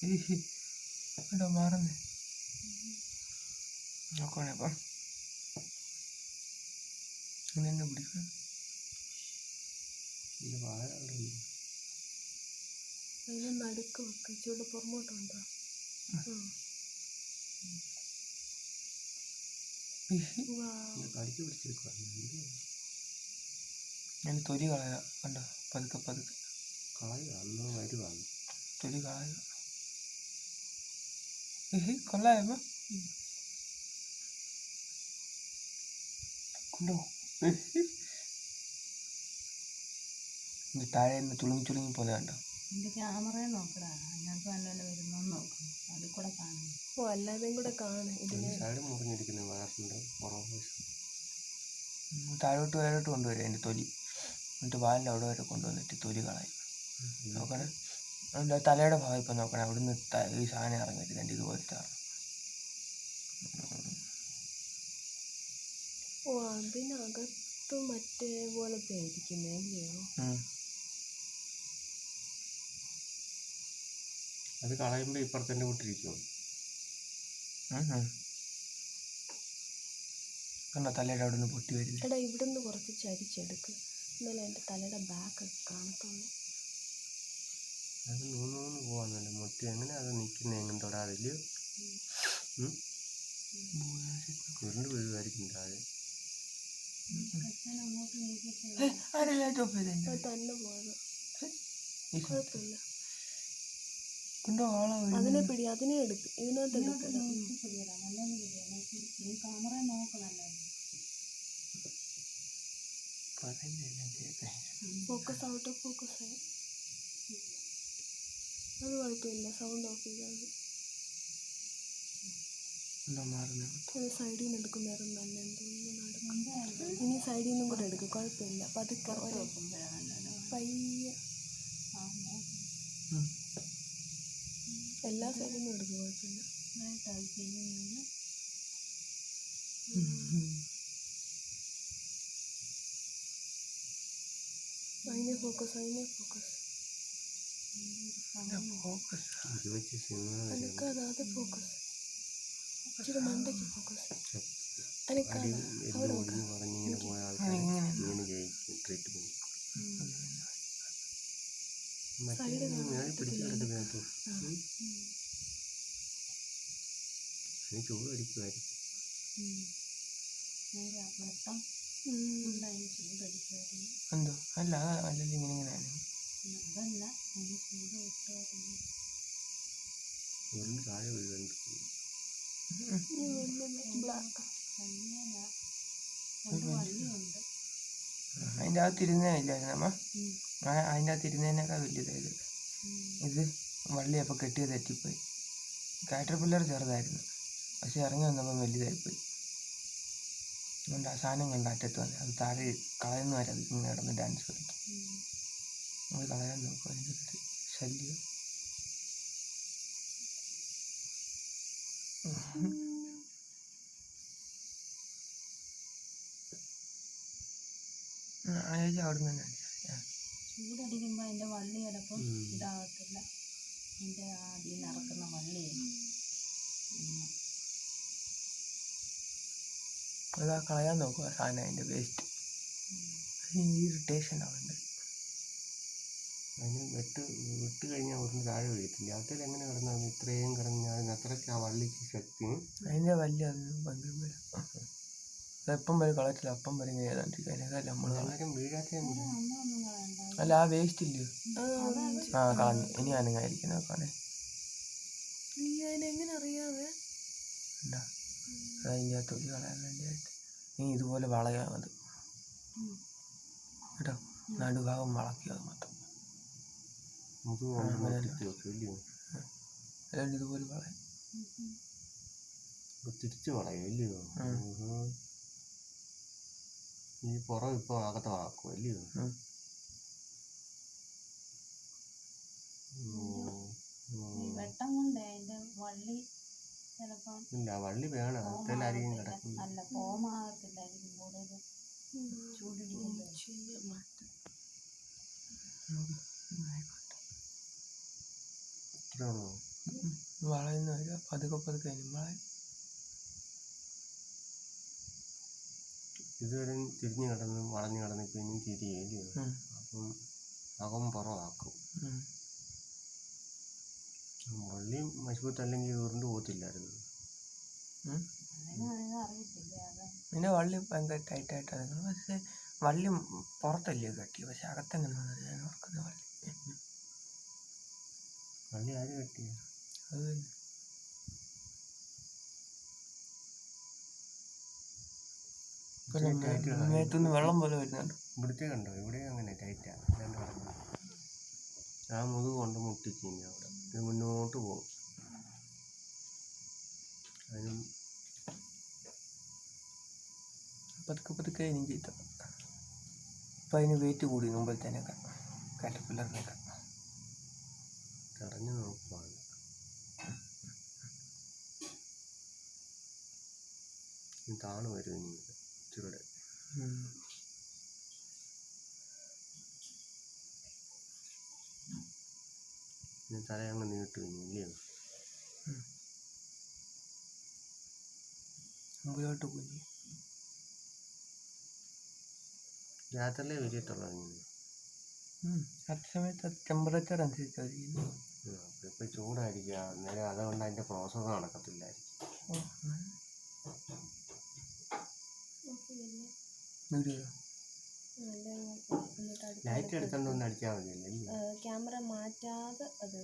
കേട്ടോ മാറുന്നേ? നോക്കണേ അപ്പം ഇങ്ങനെ തന്നെ ഉണ്ട്. അതിനെ നടുക്ക് വെക്ക്. ഇച്ചിരി പുറമോട്ടുണ്ടോ കടിച്ച് പിടിച്ചെടുക്കുവാണ് ഞാൻ തൊലി കളയാം. കണ്ടോ? പതുക്കെ പതുക്കെ. കളയുക അന്ന് വരുവാണ്. തൊലി കളയുക. ഏഹ് കൊള്ളായമ്മ കൊണ്ടോ ഇത് താഴെ നിന്ന് തുളുങ്ങി തുളുങ്ങി പോലെ കണ്ടോ എന്റെ ക്യാമറ നോക്കടാ അതിനകത്ത് നല്ലപോലെ വരുന്നോ നോക്കും അതിൽ കൂടെ കാണുന്നു ഓ അല്ലാതെയും കൂടെ കാണും ഇതിനെ സൈഡ് മുറിഞ്ഞിരിക്കുന്ന വേറുണ്ട് പുറം വശം ഉം, താഴോട്ട് താഴോട്ട് കൊണ്ടുവരും അതിന്റെ തൊലി എന്നിട്ട് വാലിന്റെ അവിടെ വരെ കൊണ്ടുവന്നിട്ട് തൊലി കളായി നോക്കണേ അതിന്റെ തലയുടെ ഭാഗം ഇപ്പം നോക്കണം അവിടുന്ന് നിന്ന് ഈ സാധനം ഇറങ്ങിയിട്ട് രണ്ട് ഇതുപോലത്തെ. ഓ അതിനകത്ത് മറ്റേ പോലത്തെ ആയിരിക്കുന്നേ അല്ലയോ. അത് കളയുമ്പോൾ ഇപ്പുറത്തന്നെ വിട്ടിരിക്കും. കണ്ടോ തലയുടെ അവിടെ നിന്ന് പൊട്ടി വരുന്നത് എടാ ഇവിടുന്ന് കുറച്ച് ചരിച്ചെടുക്ക് എന്നാലും എന്റെ തലയുടെ ബാക്ക് കാണത്തുള്ളൂ അത് നൂന്ന് നൂന്ന് പോവാന്നല്ലേ? മുട്ടി എങ്ങനെ അത് നിൽക്കുന്നത് എങ്ങനെ തൊടാതില്ലയോ ഉരുണ്ട് വീഴുമായിരിക്കും താഴെ. അതിനെ പിടി അതിനെ എടുക്ക്. ഇതിനകത്ത് ഫോക്കസ് ഔട്ട് ഓഫ് ഫോക്കസ് ആയി അത് കുഴപ്പമില്ല. സൗണ്ട് ഓഫ് ചെയ്താൽ മതി. അത് സൈഡിൽ നിന്ന് എടുക്കുന്നേരം തോന്നുന്നു നടക്കും ഇനി സൈഡിൽ നിന്നും കൂടെ എടുക്കും. കുഴപ്പമില്ല. പതുക്കെ ഒരു പയ്യെ. എല്ലാ സൈഡിൽ നിന്നും എടുക്കും. കുഴപ്പമില്ല. അതിനെ ഫോക്കസ് അതിനെ ഫോക്കസ് ഫോക്കസ് വെച്ച് സിനിമ ഫോക്കസ് ഇച്ചിരി മണ്ടയ്ക്ക് ഫോക്കസ് അടി അനക്കാതെ എല്ലാം ഒടിഞ്ഞ് പറഞ്ഞിങ്ങനെ പോയ ആൾക്കാർ ഇങ്ങനെ. ജയിക്കും ട്രീറ്റ്മെന്റ് മറ്റേ ഞാൻ പിടിച്ച് കിടക്കുന്നതിനകത്ത് അതിന് ചൂട് അടിക്കുമായിരിക്കും നേരെ വെട്ടം ഉം. ഉണ്ടായി. എന്തോ? അല്ല അല്ലെങ്കിൽ ഇങ്ങനെ അതിന്റെ അകത്ത് ഇരുന്നേ ഇല്ലായിരുന്നു. അമ്മ അതിന്റെ അകത്ത് ഇരുന്നതിനേക്കാൾ വലിയതായത് ഇത് വള്ളി അപ്പോൾ കെട്ടിയത് തെറ്റിപ്പോയി. കാറ്റർ പില്ലർ ചെറുതായിരുന്നു. പക്ഷെ ഇറങ്ങി വന്നപ്പം വലുതായിപ്പോയി. അതുകൊണ്ട് ആ സാധനം കണ്ട അറ്റത്ത് വന്നു അത് താഴെ കളയുന്ന വരെ അത് ഇങ്ങനെ കിടന്ന് ഡാൻസ് കളിക്കും. അത് കളയാൻ നോക്കും അതിന്റെ ശല്യം. ആ ചേച്ചി അവിടെ നിന്ന് തന്നെ. ചൂടടിക്കുമ്പോൾ അതിന്റെ വള്ളി ചിലപ്പം ഇതാകത്തില്ല അതിന്റെ ആദ്യം നടക്കുന്ന വള്ളി. അതാ കളയാൻ നോക്കുക സാധനം അതിന്റെ വേസ്റ്റ് ഇറിറ്റേഷൻ ആവുന്നുണ്ട് അതിന് വെട്ട് വിട്ട് കഴിഞ്ഞാൽ ഉരുണ്ട് താഴെ വീഴത്തില്ല. അതിൽ എങ്ങനെ കിടന്നാണ് ഇത്രയും കിടന്ന് ഞാൻ അത്രയ്ക്ക് ആ വള്ളിക്ക് ശക്തി. അതിന്റെ വലിയ അതൊന്നും ഭയങ്കര അതെപ്പം വരെ കളയത്തില്ല അപ്പം വരെ ഇങ്ങനെ ചെയ്തോണ്ടിരിക്കും അതിനേക്കാൾ നമ്മൾ അല്ല ആ വേസ്റ്റ് ഇല്ല? ആ കളഞ്ഞു ഇനി അനങ്ങായിരിക്കും നോക്കാണേ. നീ എന്താ? അത് അതിന്റെ ആ തൊലി കളയാൻ വേണ്ടിയായിട്ട്. ഇനി ഇതുപോലെ വളയാം അത് കേട്ടോ? നടുഭാഗം വളക്കുക അത് മൊത്തം അതുകൊണ്ട് ഇതുപോലെ വളയാ. തിരിച്ച് വളയും ഇല്ലയോ. ഈ പുറം ഇപ്പോൾ അകത്ത് വളക്കും അല്ലയോ വെട്ടം കൊണ്ട് വള്ളി ചിലപ്പം ഇല്ല വള്ളി വേണം. അകത്തേലായിരിക്കും കിടക്കും അല്ല കൂടുതൽ ചൂടിടിക്കുമ്പോൾ വളയുന്ന പതുക്കെ പതുക്കെ വരും. ഇതുവരെ തിരിഞ്ഞു കിടന്ന് വളഞ്ഞു കിടന്ന് ഇപ്പം ഇനിയും തിരിയല്ലേ. അപ്പം അകം പുറമാക്കും. വള്ളി മശുപത്തല്ലെങ്കിൽ ഉരുണ്ടു പോകത്തില്ലായിരുന്നു. പിന്നെ വള്ളി ഭയങ്കര ടൈറ്റായിട്ടായിരുന്നു പക്ഷേ വള്ളി പുറത്തല്ലേ കെട്ടി? പക്ഷെ അകത്തെങ്ങനെ വന്നത്? ഞാൻ ഓർക്കുന്ന വള്ളി. വള്ളി ആര് കെട്ടിയത് അത് തന്നെ. മേത്തുനിന്ന് വെള്ളം പോലെ വരുന്നുണ്ട്. ഇവിടുത്തെ കണ്ടോ? ഇവിടെ അങ്ങനെ ടൈറ്റാ. രണ്ട് കിടന്നു ആ മുതുക് കൊണ്ട് മുട്ടി ഇനി അവിടെ. ഇത് മുന്നോട്ട് പോകും. അതിനും പതുക്കെ പതുക്കെ ഇനി ചെയ്ത അപ്പം അതിന് വെയിറ്റ് കൂടി മുമ്പത്തേനൊക്കെ കാറ്റപ്പില്ലറിനൊക്കെ തടഞ്ഞു നോക്കുവാണ്. താണ് വരും ഇനി. ഇനി തലയങ്ങ് നീട്ടു ഇല്ലയോ മുമ്പിലോട്ട് പോയി. രാത്രിയിലേ വരികത്തുള്ളൂ ഇങ്ങനെ. അടുത്ത സമയത്ത് ടെമ്പറേച്ചർ അനുസരിച്ചായിരിക്കും ഇപ്പം ചൂടായിരിക്കുക അന്നേരം അതുകൊണ്ട് അതിന്റെ പ്രോസസ്സ് നടക്കത്തില്ലായിരിക്കും. ലൈറ്റ് എടുത്തോണ്ട് ഒന്ന് അടിച്ചാൽ മതിയല്ലേ? ക്യാമറ മാറ്റാതെ അത്